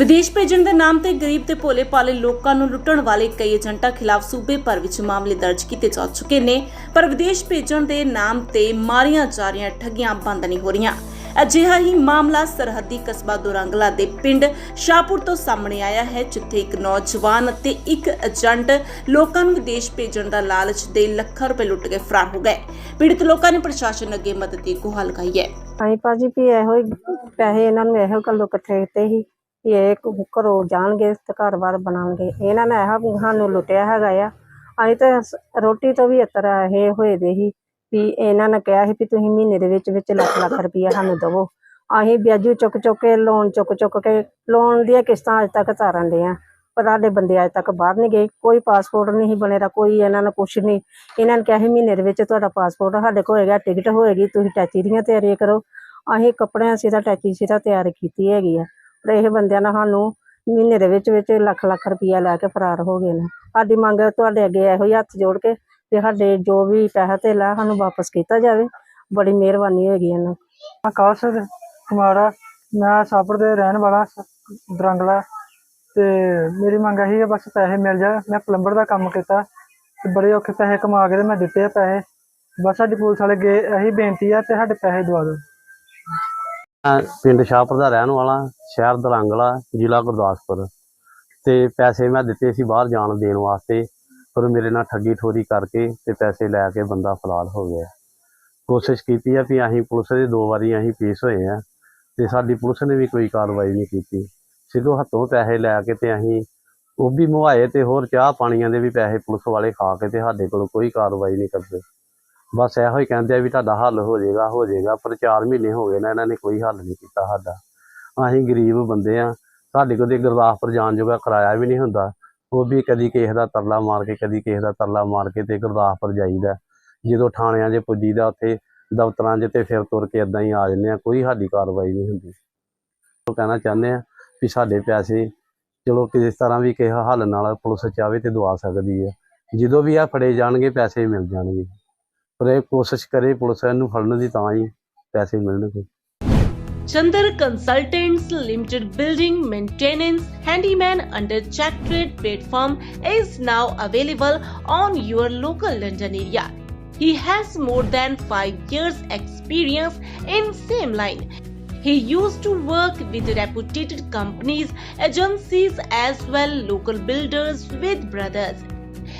ਵਿਦੇਸ਼ ਭੇਜਣ ਦੇ ਨਾਮ ਤੇ ਗਰੀਬ ਤੇ ਭੋਲੇ ਭਾਲੇ ਲੋਕਾਂ ਨੂੰ ਲੁੱਟਣ ਵਾਲੇ ਕਈ ਏਜੰਟਾਂ ਖਿਲਾਫ ਸੂਬੇ ਭਰ ਵਿੱਚ ਮਾਮਲੇ ਦਰਜ ਕੀਤੇ ਜਾ ਚੁੱਕੇ ਨੇ, ਪਰ ਵਿਦੇਸ਼ ਭੇਜਣ ਦੇ ਨਾਮ ਤੇ ਮਾਰੀਆਂ ਜਾ ਰਹੀਆਂ ਠੱਗੀਆਂ ਬੰਦ ਨਹੀਂ ਹੋ ਰਹੀਆਂ। ਅਜਿਹਾ ਹੀ ਮਾਮਲਾ ਸਰਹੱਦੀ ਕਸਬਾ ਦੁਰੰਗਲਾ ਦੇ ਪਿੰਡ ਸ਼ਾਹਪੁਰ ਤੋਂ ਸਾਹਮਣੇ ਆਇਆ ਹੈ, ਜਿੱਥੇ ਇੱਕ ਨੌਜਵਾਨ ਅਤੇ ਇੱਕ ਏਜੰਟ ਲੋਕਾਂ ਨੂੰ ਵਿਦੇਸ਼ ਭੇਜਣ ਦਾ ਲਾਲਚ ਦੇ ਲੱਖਾਂ ਰੁਪਏ ਲੁੱਟ ਕੇ ਫਰਾਰ ਹੋ ਗਏ। ਪੀੜਤ ਲੋਕਾਂ ਨੇ ਪ੍ਰਸ਼ਾਸਨ ਅੱਗੇ ਮਦਦ ਦੀ ਗੁਹਾਰ ਲਗਾਈ ਹੈ। ਅਸੀਂ ਭਾਜੀ ਵੀ ਇਹੋ ਹੀ ਪੈਸੇ ਇਹਨਾਂ ਨੂੰ ਇਹੋ ਗੱਲੋਂ ਇਕੱਠੇ ਕੀਤੇ ਸੀ। ਵੀ ਇਹ ਘਰੋਂ ਜਾਣਗੇ ਤੇ ਘਰ-ਬਾਰ ਬਣਾਉਣਗੇ। ਇਹਨਾਂ ਨੇ ਇਹੋ ਸਾਨੂੰ ਲੁੱਟਿਆ ਹੈਗਾ ਆ। ਅਸੀਂ ਤਾਂ ਸ- ਰੋਟੀ ਤੋਂ ਵੀ ਇਤਰ ਇਹ ਹੋਏ ਦੇ ਸੀ ਵੀ ਇਹਨਾਂ ਨੇ ਕਿਹਾ ਸੀ ਵੀ ਤੁਸੀਂ ਮਹੀਨੇ ਦੇ ਵਿੱਚ ਵਿੱਚ ਲੱਖ ਲੱਖ ਰੁਪਈਆ ਸਾਨੂੰ ਦੇਵੋ। ਅਸੀਂ ਵਿਆਜੂ ਚੁੱਕ ਚੁੱਕ ਕੇ, ਲੋਨ ਚੁੱਕ ਚੁੱਕ ਕੇ ਲੋਨ ਦੀਆਂ ਕਿਸ਼ਤਾਂ ਅੱਜ ਤੱਕ ਤਾਰਨ ਦੇ ਆ। ਪਰ ਸਾਡੇ ਬੰਦੇ ਅੱਜ ਤੱਕ ਬਾਹਰ ਨਹੀਂ ਗਏ। ਕੋਈ ਪਾਸਪੋਰਟ ਨਹੀਂ ਸੀ ਬਣੇਦਾ ਕੋਈ ਇਹਨਾਂ ਨੇ ਕੁਛ ਨਹੀਂ। ਇਹਨਾਂ ਨੇ ਕਿਹਾ ਸੀ ਮਹੀਨੇ ਦੇ ਵਿੱਚ ਤੁਹਾਡਾ ਪਾਸਪੋਰਟ ਸਾਡੇ ਕੋਲ ਹੋਏਗਾ, ਟਿਕਟ ਹੋਏਗੀ, ਤੁਸੀਂ ਟੈਚੀ ਦੀਆਂ ਤਿਆਰੀਆਂ ਕਰੋ। ਅਸੀਂ ਕੱਪੜਿਆਂ ਸਿੱਧਾ, ਟੈਚੀ ਸਿਰਾ ਤਿਆਰ ਕੀਤੀ ਹੈਗੀ ਆ। ਪਰ ਇਹ ਬੰਦਿਆਂ ਨਾਲ ਸਾਨੂੰ ਮਹੀਨੇ ਦੇ ਵਿੱਚ ਵਿੱਚ ਲੱਖ ਲੱਖ ਰੁਪਈਆ ਲੈ ਕੇ ਫਰਾਰ ਹੋ ਗਏ ਨੇ। ਸਾਡੀ ਮੰਗ ਤੁਹਾਡੇ ਅੱਗੇ ਇਹੋ ਹੀ ਹੱਥ ਜੋੜ ਕੇ ਤੇ ਸਾਡੇ ਜੋ ਵੀ ਪੈਸਾ ਤੇ ਧੇਲਾ ਸਾਨੂੰ ਵਾਪਸ ਕੀਤਾ ਜਾਵੇ। ਬੜੀ ਮਿਹਰਬਾਨੀ ਹੋਏਗੀ ਇਹਨਾਂ। ਆਕਾਸ਼ ਕੁਮਾਰਾ ਮੈਂ ਸਾਪੜ ਦੇ ਰਹਿਣ ਵਾਲਾ ਸ- ਦਰੰਗਲਾ। ਤੇ ਮੇਰੀ ਮੰਗ ਇਹੀ ਹੈ, ਬਸ ਪੈਸੇ ਮਿਲ ਜਾ ਮੈਂ ਪਲੰਬਰ ਦਾ ਕੰਮ ਕੀਤਾ ਤੇ ਬੜੇ ਔਖੇ ਪੈਸੇ ਕਮਾ ਕੇ ਤੇ ਮੈਂ ਦਿੱਤੇ ਆ ਪੈਸੇ। ਬਸ ਸਾਡੀ ਪੁਲਿਸ ਵਾਲੇ ਗਏ ਇਹੀ ਬੇਨਤੀ ਆ ਤੇ ਸਾਡੇ ਪੈਸੇ ਦਵਾ ਦਿਓ। ਪਿੰਡ ਸ਼ਾਹਪੁਰ ਦਾ ਰਹਿਣ ਵਾਲਾ, ਸ਼ਹਿਰ ਦਰੰਗਲਾ ਜ਼ਿਲ੍ਹਾ ਗੁਰਦਾਸਪੁਰ। ਤੇ ਪੈਸੇ ਮੈਂ ਦਿੱਤੇ ਸੀ ਬਾਹਰ ਜਾਣ ਦੇਣ ਵਾਸਤੇ, ਪਰ ਮੇਰੇ ਨਾਲ ਠੱਗੀ ਠੋਰੀ ਕਰਕੇ ਤੇ ਪੈਸੇ ਲੈ ਕੇ ਬੰਦਾ ਫਰਾਰ ਹੋ ਗਿਆ। ਕੋਸ਼ਿਸ਼ ਕੀਤੀ ਆ ਵੀ ਅਸੀਂ ਪੁਲਿਸ ਦੇ ਦੋ ਵਾਰੀ ਅਸੀਂ ਪੇਸ਼ ਹੋਏ ਆ ਤੇ ਸਾਡੀ ਪੁਲਿਸ ਨੇ ਵੀ ਕੋਈ ਕਾਰਵਾਈ ਨਹੀਂ ਕੀਤੀ। ਸਿੱਧੋ ਹੱਥੋਂ ਪੈਸੇ ਲੈ ਕੇ ਤੇ ਅਸੀਂ ਉਹ ਵੀ ਮੁਹਾਏ ਤੇ ਹੋਰ ਚਾਹ ਪਾਣੀਆਂ ਦੇ ਵੀ ਪੈਸੇ ਪੁਲਿਸ ਵਾਲੇ ਖਾ ਕੇ ਤੇ ਸਾਡੇ ਕੋਲ ਕੋਈ ਕਾਰਵਾਈ ਨਹੀਂ ਕਰਦੇ। ਬਸ ਇਹੋ ਹੀ ਕਹਿੰਦੇ ਆ ਵੀ ਤੁਹਾਡਾ ਹੱਲ ਹੋ ਜਾਏਗਾ ਹੋ ਜਾਏਗਾ, ਪਰ 4 ਮਹੀਨੇ ਹੋ ਗਏ ਨਾ, ਇਹਨਾਂ ਨੇ ਕੋਈ ਹੱਲ ਨਹੀਂ ਕੀਤਾ ਸਾਡਾ। ਅਸੀਂ ਗਰੀਬ ਬੰਦੇ ਆ, ਸਾਡੇ ਕੋਲ ਤੇ ਗੁਰਦਾਸਪੁਰ ਜਾਣ ਜੋਗਾ ਕਿਰਾਇਆ ਵੀ ਨਹੀਂ ਹੁੰਦਾ। ਉਹ ਵੀ ਕਦੀ ਕਿਸੇ ਦਾ ਤਰਲਾ ਮਾਰ ਕੇ, ਕਦੀ ਕਿਸੇ ਦਾ ਤਰਲਾ ਮਾਰ ਕੇ ਤੇ ਗੁਰਦਾਸਪੁਰ ਜਾਈਦਾ। ਜਦੋਂ ਥਾਣਿਆਂ 'ਚ ਪੁੱਜੀਦਾ, ਉੱਥੇ ਦਫ਼ਤਰਾਂ 'ਚ ਤੇ ਫਿਰ ਤੁਰ ਕੇ ਇਦਾਂ ਹੀ ਆ ਜਾਂਦੇ ਆ, ਕੋਈ ਸਾਡੀ ਕਾਰਵਾਈ ਨਹੀਂ ਹੁੰਦੀ। ਉਹ ਕਹਿਣਾ ਚਾਹੁੰਦੇ ਆ ਵੀ ਸਾਡੇ ਪੈਸੇ ਚਲੋ ਕਿਸ ਤਰ੍ਹਾਂ ਵੀ ਕਿਸੇ ਹੱਲ ਨਾਲ ਪੁਲਿਸ ਚਾਹਵੇ ਤੇ ਦਵਾ ਸਕਦੀ ਹੈ ਜਦੋਂ ਵੀ ਆ ਫੜੇ ਜਾਣਗੇ, ਪੈਸੇ ਮਿਲ ਜਾਣਗੇ। ਪਰ ਇਹ ਕੋਸ਼ਿਸ਼ ਕਰੇ ਪੁਲਿਸ ਇਹਨੂੰ ਫੜਨ ਦੀ ਤਾਂ ਹੀ ਪੈਸੇ ਮਿਲਣਗੇ Chandar Consultants Limited Building Maintenance Handyman under Check Trade platform is now available on your local London area. He has more than 5 years experience in same line. He used to work with reputed companies, agencies as well local builders with brothers.